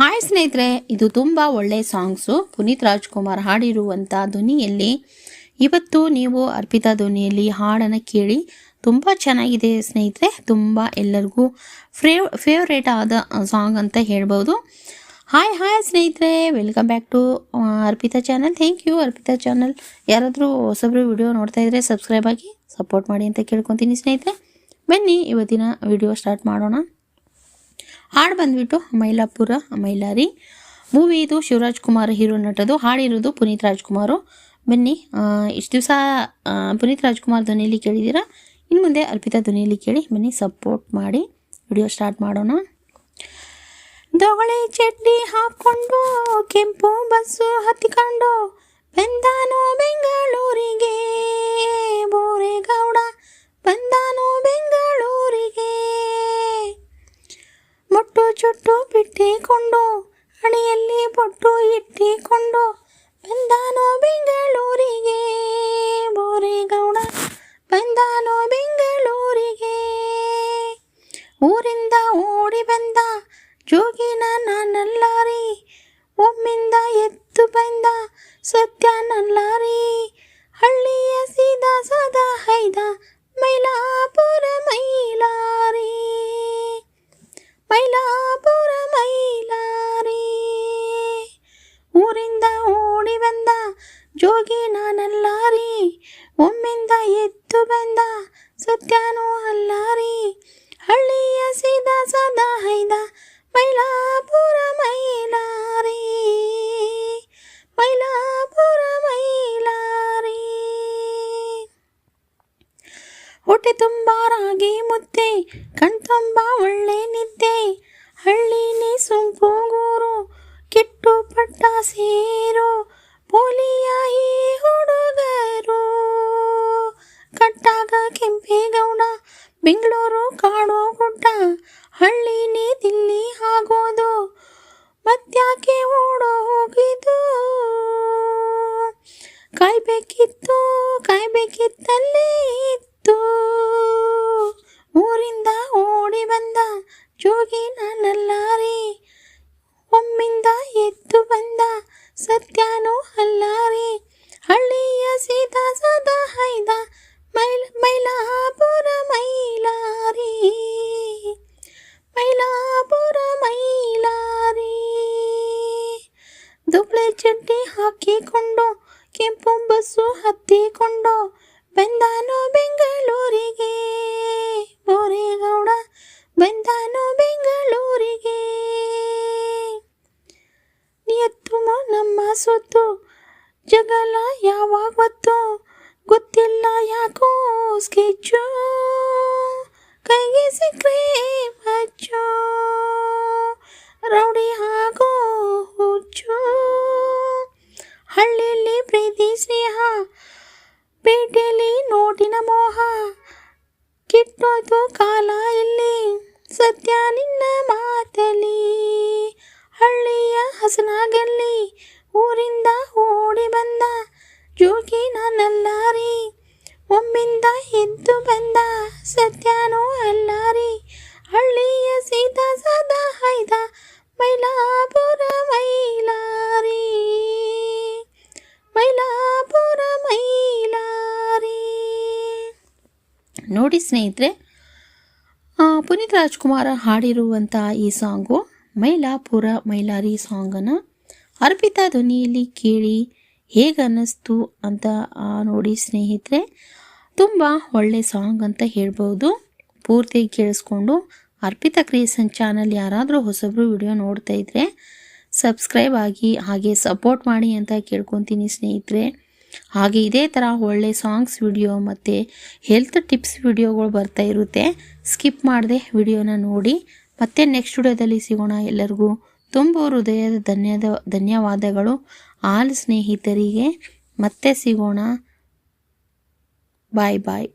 Hi ಸ್ನೇಹಿತರೆ, ಇದು ತುಂಬ ಒಳ್ಳೆ ಸಾಂಗ್ಸು. ಪುನೀತ್ ರಾಜ್ಕುಮಾರ್ ಹಾಡಿರುವಂಥ ಧ್ವನಿಯಲ್ಲಿ ಇವತ್ತು ನೀವು ಅರ್ಪಿತಾ ಧ್ವನಿಯಲ್ಲಿ ಹಾಡನ್ನು ಕೇಳಿ ತುಂಬ ಚೆನ್ನಾಗಿದೆ ಸ್ನೇಹಿತರೆ, ತುಂಬ ಎಲ್ಲರಿಗೂ ಫ್ರೇವ್ ಫೇವ್ರೇಟ್ ಆದ ಸಾಂಗ್ ಅಂತ ಹೇಳ್ಬೋದು. ಹಾಯ್ ಹಾಯ್ ಸ್ನೇಹಿತರೆ welcome back to Arpita channel thank you Arpita channel ಯಾರಾದರೂ ಹೊಸಬ್ರು ವಿಡಿಯೋ ನೋಡ್ತಾ ಇದ್ರೆ ಸಬ್ಸ್ಕ್ರೈಬ್ ಆಗಿ ಸಪೋರ್ಟ್ ಮಾಡಿ ಅಂತ ಕೇಳ್ಕೊತೀನಿ ಸ್ನೇಹಿತರೆ. ಬನ್ನಿ, ಇವತ್ತಿನ ವಿಡಿಯೋ ಸ್ಟಾರ್ಟ್ ಮಾಡೋಣ. ಹಾಡು ಬಂದ್ಬಿಟ್ಟು ಮೈಲಾಪುರ, ಮೈಲಾರಿ. ಮೂವಿ ಇದು ಶಿವರಾಜ್ ಕುಮಾರ್ ಹೀರೋ ನಟದು ಹಾಡಿರೋದು ಪುನೀತ್ ರಾಜ್ಕುಮಾರು. ಬನ್ನಿ ಇಷ್ಟು ದಿವಸ ಪುನೀತ್ ರಾಜ್ಕುಮಾರ್ ಧ್ವನಿಯಲ್ಲಿ ಕೇಳಿದ್ದೀರಾ ಇನ್ನು ಮುಂದೆ ಅರ್ಪಿತಾ ಧ್ವನಿಯಲ್ಲಿ ಕೇಳಿ, ಬನ್ನಿ ಸಪೋರ್ಟ್ ಮಾಡಿ. ವಿಡಿಯೋ ಸ್ಟಾರ್ಟ್ ಮಾಡೋಣ. ದೊಗಳೆ ಚಟ್ನಿ ಹಾಕ್ಕೊಂಡು ಕೆಂಪು ಬಸ್ಸು ಹತ್ತಿಕೊಂಡು, ಬೆಂದಾನು ಬೆಂಗಳೂರಿಗೆ. ಹಣೆಯಲ್ಲಿ ಬೊಟ್ಟು ಇಟ್ಟಿಕೊಂಡು ಬಂದಾನೋ ಬೆಂಗಳೂರಿಗೆ ಬೋರೇಗೌಡ ಬಂದಾನೋ ಬೆಂಗಳೂರಿಗೆ ಊರಿಂದ ಓಡಿ ಬಂದ ಜೋಗಿನ ನಾನಲ್ಲಾರಿ ಒಮ್ಮಿಂದ ಎದ್ದು ಬಂದ ಸತ್ಯ ನಲ್ಲಾರಿ ಒಮ್ಮಿಂದ ಎದ್ದು ಬಂದ ಸತ್ಯನೂ ಅಲ್ಲಾರಿ. ಹಳ್ಳಿಯ ಸೀದಾ ಸದಾ ಹೈದ ಮೈಲಾಪುರ ಮೈಲಾರಿ. ಮೈಲಾಪುರ ಮೈಲಾರಿ. ಹೊಟ್ಟೆ ತುಂಬ ರಾಗಿ ಮುತ್ತೆ ಕಣ್ತುಂಬ ಒಳ್ಳೆ ನಿದ್ದೆ. ಹಳ್ಳಿನೇ ಸುಂಪು ಗೂರು, ಕೆಟ್ಟು ಪಟ್ಟ ಸೇರು ಪೋಲಿಯ ಕೆಂಪೇಗೌಡ ಬೆಂಗಳೂರು ಕಾಡು ಗುಡ್ಡ ಹಳ್ಳಿನೇ ದಿಲ್ಲಿ ಆಗೋದು, ಮತ್ತ್ಯಾಕೆ ಓಡೋ ಹೋಗಿದ್ದು? ಕಾಯ್ಬೇಕಿತ್ತು, ಕಾಯ್ಬೇಕಿತ್ತಲ್ಲೇ ಇತ್ತು. ಊರಿಂದ ಓಡಿ ಬಂದ ಜೋಗಿ ನಾನಲ್ಲಾರಿ ಒಮ್ಮಿಂದ ಎದ್ದು ಬಂದ ಸತ್ಯನೂ ಅಲ್ಲಾರಿ. ಹಳ್ಳಿಯ ಸೀತಾ ಸದಾ ಹೈದ ಮೈಲ, ಮೈಲಾಪುರ ಮೈಲಾರಿ ಮೈಲಾಪುರ ಮೈಲಾರಿ. ದುಬ್ಳೆ ಚಡ್ಡಿ ಹಾಕಿಕೊಂಡು, ಕೆಂಪು ಬಸ್ಸು ಹತ್ತಿಕೊಂಡು, ಬಂದಾನು ಬೆಂಗಳೂರಿಗೆ. ಬೋರೇಗೌಡ, ಬಂದಾನು ಬೆಂಗಳೂರಿಗೆ. ನಿಯತ್ತು ನಮ್ಮ ಸೊತ್ತು ಜಗಲ ಯಾವಾಗ ಗೊತ್ತಿಲ್ಲ ಯಾಕೋ ಸ್ಕೆಚ್ಚು ಕೈಗೆ ಸಿಕ್ಕರೆ ಹಚ್ಚು ರೌಡಿ ಆಗೋ ಹುಚ್ಚು? ಹಳ್ಳಿಯಲ್ಲಿ ಪ್ರೀತಿ, ಸ್ನೇಹ ಪೇಟೆಯಲ್ಲಿ ನೋಟಿನ ಮೋಹ. ಕಿಟ್ಟೋಯ್ತು ಕಾಲ ಇಲ್ಲಿ, ಸತ್ಯ ನಿನ್ನ ಮಾತಲಿ ಹಳ್ಳಿಯ ಹಸನಾಗಲ್ಲಿ, ಊರಿಂದ ಓಡಿ ಬಂದ ಜೋಗಿ ನಾನಲ್ಲಾರಿ ಒಮ್ಮಿಂದ ಎದ್ದು ಬಂದ ಸತ್ಯನೂ ಅಲ್ಲಾರಿ. ಹಳ್ಳಿಯ ಸೀದಾ ಸದಾ ಹೈದ, ಮೈಲಾಪುರ ಮೈಲಾರಿ. ಮೈಲಾಪುರ ಮೈಲಾರಿ. ನೋಡಿ ಸ್ನೇಹಿತರೆ ಪುನೀತ್ ರಾಜ್ಕುಮಾರ್ ಹಾಡಿರುವಂಥ ಈ ಸಾಂಗು ಮೈಲಾಪುರ ಮೈಲಾರಿ ಸಾಂಗನ್ನು ಅರ್ಪಿತಾ ಧ್ವನಿಯಲ್ಲಿ ಕೇಳಿ ಹೇಗೆ ಅನ್ನಿಸ್ತು ಅಂತ ನೋಡಿ ಸ್ನೇಹಿತರೆ, ತುಂಬ ಒಳ್ಳೆ ಸಾಂಗ್ ಅಂತ ಹೇಳ್ಬೋದು. ಪೂರ್ತಿ ಕೇಳಿಸ್ಕೊಂಡು ಅರ್ಪಿತಾ ಕ್ರಿಯೇಷನ್ ಚಾನಲ್ ಯಾರಾದರೂ ಹೊಸಬ್ರು ವಿಡಿಯೋ ನೋಡ್ತಾ ಇದ್ರೆ ಸಬ್ಸ್ಕ್ರೈಬ್ ಆಗಿ ಹಾಗೆ ಸಪೋರ್ಟ್ ಮಾಡಿ ಅಂತ ಕೇಳ್ಕೊತೀನಿ ಸ್ನೇಹಿತರೆ. ಹಾಗೆ ಇದೇ ಥರ ಒಳ್ಳೆ ಸಾಂಗ್ಸ್ ವಿಡಿಯೋ ಮತ್ತು ಹೆಲ್ತ್ ಟಿಪ್ಸ್ ವಿಡಿಯೋಗಳು ಬರ್ತಾ ಇರುತ್ತೆ. ಸ್ಕಿಪ್ ಮಾಡದೆ ವಿಡಿಯೋನ ನೋಡಿ. ಮತ್ತೆ ನೆಕ್ಸ್ಟ್ ವಿಡಿಯೋದಲ್ಲಿ ಸಿಗೋಣ ಎಲ್ಲರಿಗೂ. ತುಂಬ ಹೃದಯದ ಧನ್ಯದ ಧನ್ಯವಾದಗಳು. ಆಲ್ ಸ್ನೇಹಿತರಿಗೆ ಮತ್ತೆ ಸಿಗೋಣ. ಬಾಯ್ ಬಾಯ್